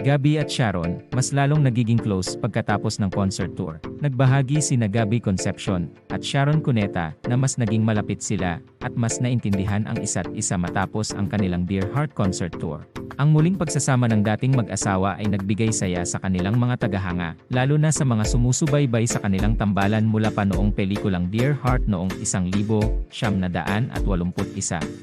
Gabi at Sharon, mas lalong nagiging close pagkatapos ng concert tour. Nagbahagi sina Gabi Concepcion at Sharon Cuneta na mas naging malapit sila at mas naintindihan ang isa't isa matapos ang kanilang Dear Heart concert tour. Ang muling pagsasama ng dating mag-asawa ay nagbigay saya sa kanilang mga tagahanga, lalo na sa mga sumusubaybay sa kanilang tambalan mula pa noong pelikulang Dear Heart noong 1981.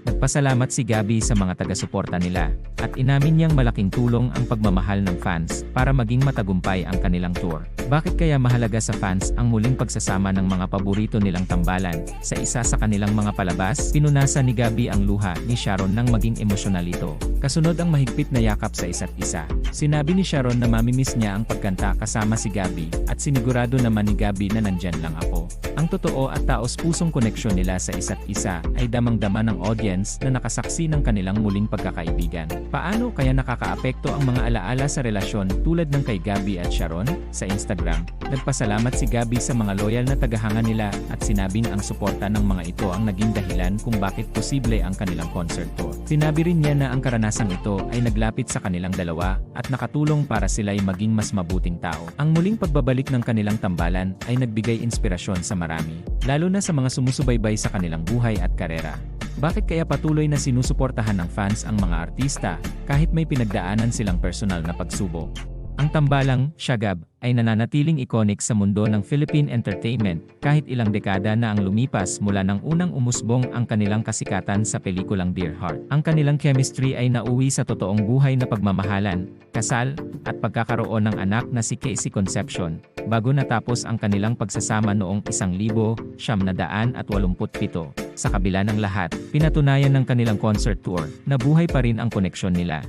Nagpasalamat si Gabi sa mga taga-suporta nila, at inamin niyang malaking tulong ang pagmamahal ng fans para maging matagumpay ang kanilang tour. Bakit kaya mahalaga sa fans ang muling pagsasama ng mga paborito nilang tambalan? Sa isa sa kanilang mga palabas, pinunasan ni Gabi ang luha ni Sharon nang maging emosyonal ito. Kasunod ang mahigpit na yakap sa isa't isa. Sinabi ni Sharon na mamimiss niya ang pagkanta kasama si Gabi at sinigurado naman ni Gabi na nandyan lang ako. Ang totoo at taos pusong koneksyon nila sa isa't isa ay damang-dama ng audience na nakasaksi ng kanilang muling pagkakaibigan. Paano kaya nakakaapekto ang mga alaala sa relasyon tulad ng kay Gabi at Sharon? Sa Instagram, nagpasalamat si Gabi sa mga loyal na tagahanga nila at sinabing ang suporta ng mga ito ang naging dahilan kung bakit posible ang kanilang concert tour. Sinabi rin niya na ang karanasang ito ay naglapit sa kanilang dalawa at nakatulong para sila'y maging mas mabuting tao. Ang muling pagbabalik ng kanilang tambalan ay nagbigay inspirasyon sa marami, lalo na sa mga sumusubaybay sa kanilang buhay at karera. Bakit kaya patuloy na sinusuportahan ng fans ang mga artista kahit may pinagdaanan silang personal na pagsubok? Ang tambalang, Shagab, ay nananatiling iconic sa mundo ng Philippine entertainment kahit ilang dekada na ang lumipas mula nang unang umusbong ang kanilang kasikatan sa pelikulang Dear Heart. Ang kanilang chemistry ay nauwi sa totoong buhay na pagmamahalan, kasal, at pagkakaroon ng anak na si Casey Concepcion, bago natapos ang kanilang pagsasama noong 1987. Sa kabila ng lahat, pinatunayan ng kanilang concert tour na buhay pa rin ang koneksyon nila.